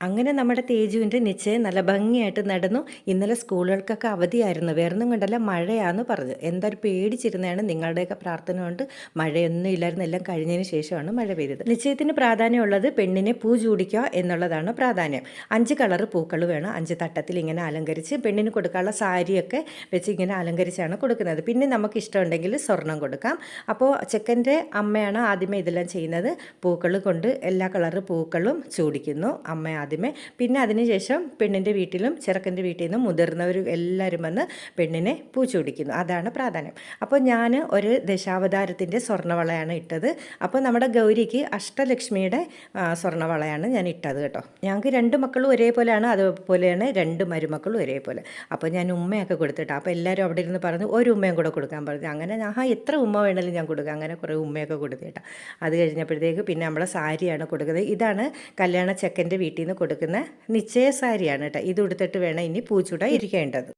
അങ്ങനെ നമ്മുടെ തേജുവിന്റെ നിശ്ചയം നല്ല ഭംഗിയായിട്ട് നടന്നു. ഇന്നലെ സ്കൂളുകൾക്കൊക്കെ അവധിയായിരുന്നു. വേറൊന്നും കണ്ടല്ല മഴയാന്ന് പറഞ്ഞു. എന്തായാലും പേടിച്ചിരുന്നതാണ് നിങ്ങളുടെയൊക്കെ പ്രാർത്ഥന കൊണ്ട്. മഴയൊന്നും ഇല്ലായിരുന്നു. എല്ലാം കഴിഞ്ഞതിന് ശേഷമാണ് മഴ പെയ്തത്. നിശ്ചയത്തിന് പ്രാധാന്യമുള്ളത് പെണ്ണിനെ പൂ ചൂടിക്കുക എന്നുള്ളതാണ് പ്രാധാന്യം. അഞ്ച് കളർ പൂക്കൾ വേണം. അഞ്ച് തട്ടത്തിൽ ഇങ്ങനെ അലങ്കരിച്ച് പെണ്ണിന് കൊടുക്കാനുള്ള സാരിയൊക്കെ വെച്ച് ഇങ്ങനെ അലങ്കരിച്ചാണ് കൊടുക്കുന്നത്. പിന്നെ നമുക്ക് ഇഷ്ടമുണ്ടെങ്കിൽ സ്വർണം കൊടുക്കാം. അപ്പോൾ ചെക്കന്റെ അമ്മയാണ് ആദ്യമേ ഇതെല്ലാം ചെയ്യുന്നത്. പൂക്കൾ കൊണ്ട് എല്ലാ കളർ പൂക്കളും ചൂടിക്കുന്നു. അമ്മ ആദ്യമേ. പിന്നെ അതിനുശേഷം പെണ്ണിന്റെ വീട്ടിലും ചെറുക്കന്റെ വീട്ടിൽ നിന്നും മുതിർന്നവർ എല്ലാവരും വന്ന് പെണ്ണിനെ പൂച്ചുപിടിക്കുന്നു അതാണ് പ്രാധാന്യം. അപ്പോൾ ഞാൻ ഒരു ദശാവതാരത്തിന്റെ സ്വർണവളയാണ് ഇട്ടത്. അപ്പോൾ നമ്മുടെ ഗൗരിക്ക് അഷ്ടലക്ഷ്മിയുടെ സ്വർണവളയാണ് ഞാൻ ഇട്ടത് കേട്ടോ. ഞങ്ങൾക്ക് രണ്ട് മക്കളും ഒരേപോലെയാണ്. അതുപോലെയാണ് രണ്ട് മരുമക്കളും ഒരേപോലെ. അപ്പോൾ ഞാൻ ഉമ്മയൊക്കെ കൊടുത്തിട്ട് അപ്പോൾ എല്ലാവരും അവിടെ ഇരുന്ന് പറഞ്ഞു ഒരു ഉമ്മയും കൂടെ കൊടുക്കാൻ പറഞ്ഞു. അങ്ങനെ ഞാൻ ആ എത്ര ഉമ്മ വേണമെങ്കിലും ഞാൻ കൊടുക്കാം. അങ്ങനെ കുറേ ഉമ്മയൊക്കെ കൊടുത്തേട്ടാ അത് കഴിഞ്ഞപ്പോഴത്തേക്ക് പിന്നെ നമ്മളെ സാരിയാണ് കൊടുക്കുന്നത്. ഇതാണ് കല്യാണ ചെക്കന്റെ വീട്ടിൽ നിന്ന് കൊടുക്കുന്ന നിശ്ചയ സാരിയാണ് കേട്ടോ ഇത് ഉടുത്തിട്ട് വേണം ഇനി പൂച്ചൂട ഇരിക്കേണ്ടത്